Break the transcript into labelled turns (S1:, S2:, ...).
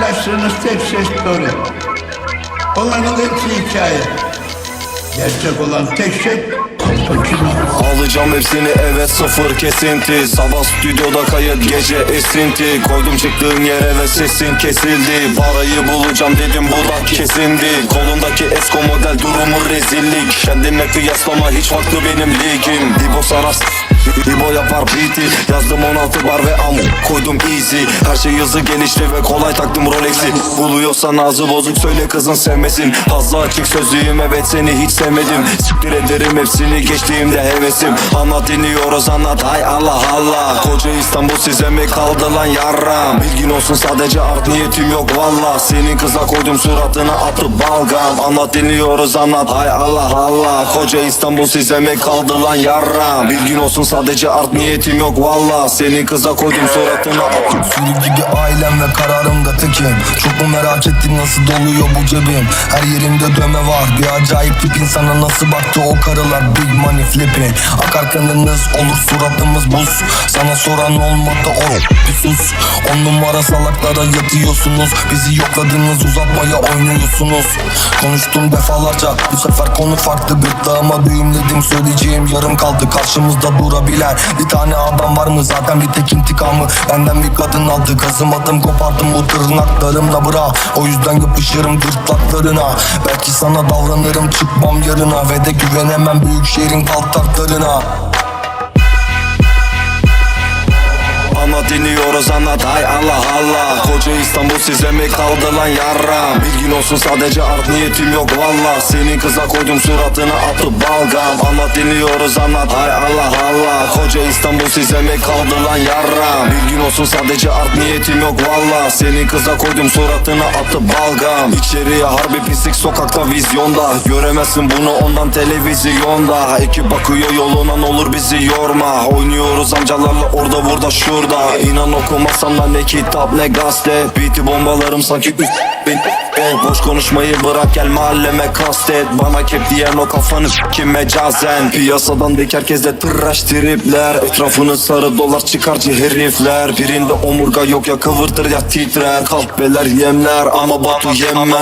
S1: paylaştığınız tek şey story. Onların hepsi hikaye. Gerçek olan tek şey.
S2: Alacağım hepsini evet sıfır kesinti Sabah stüdyoda kayıt gece esinti Koydum çıktığım yere ve sesin kesildi Parayı bulacağım dedim bu da kesindi Kolundaki esko model durumu rezillik Kendine kıyaslama hiç farklı benim ligim Dibo sana s- İbo yapar beat'i. Yazdım 16 bar ve am koydum easy. Her şey hızlı gelişti ve kolay taktım Rolex'i. Buluyorsan ağzı bozuk söyle kızın sevmesin. Fazla açık sözlüyüm evet seni hiç sevmedim. Siktir ederim hepsini geçtiğimde hevesim. Anlat dinliyoruz anlat. Hay Allah Allah. Koca İstanbul size mi kaldı lan yarram? Bilgin olsun sadece art niyetim yok valla Senin kıza koydum suratına attı balgam. Anlat dinliyoruz anlat. Hay Allah Allah. Koca İstanbul size mi kaldı lan yarram? Bilgin olsun sadece art niyetim yok valla Senin kıza koydum suratına
S3: Sürü gibi ailem ve kararımda tekim. Çok mu merak ettin nasıl doluyor bu cebim? Her yerimde dövme var bir acayip tip insana nasıl baktı o karılar? Big money flipping. Akar kanınız olur suratımız buz. Sana soran olmadı o bir On numara salaklara yatıyorsunuz. Bizi yokladınız uzatmaya oynuyorsunuz. Konuştum defalarca bu sefer konu farklı. Gırtlağıma düğümledim söyleyeceğim yarım kaldı. Karşımızda durabilen bir tane adam var mı? Zaten bir tek intikamı benden bir kadın aldı. Kazımadım kopardım bu tırnaklarımla bıra. O yüzden yapışırım gırtlaklarına Belki sana davranırım çıkmam yarına. Ve de güvenemem büyük şehrin kaltaklarına
S2: Anlat dinliyoruz anlat. Hay Allah Allah. Koca İstanbul size mi kaldı lan yarram. Bilgin olsun sadece art niyetim yok valla Senin kıza koydum suratına attı balgam. Anlat dinliyoruz anlat. Hay Allah Allah. Koca İstanbul size mi kaldı lan yarram. Bilgin olsun sadece art niyetim yok valla Senin kıza koydum suratına attı balgam. İçeriye harbi pislik sokakta vizyonda. Göremezsin bunu ondan televizyonda. Ekip bakıyor yoluna olur bizi yorma. Oynuyoruz amcalarla orada burada şurada İnan okumasam da ne kitap ne gazete. Beat'i bombalarım sanki üst bin. Ben boş konuşmayı bırak gel mahalleme kastet. Bana kep diyen o kafanı kim mecazen Piyasadan dik herkeste tıraş tripler. Etrafını sarı dolar çıkarcı herifler. Birinde omurga yok ya kıvırtır ya titrer. Kahveler yemler ama batu yemem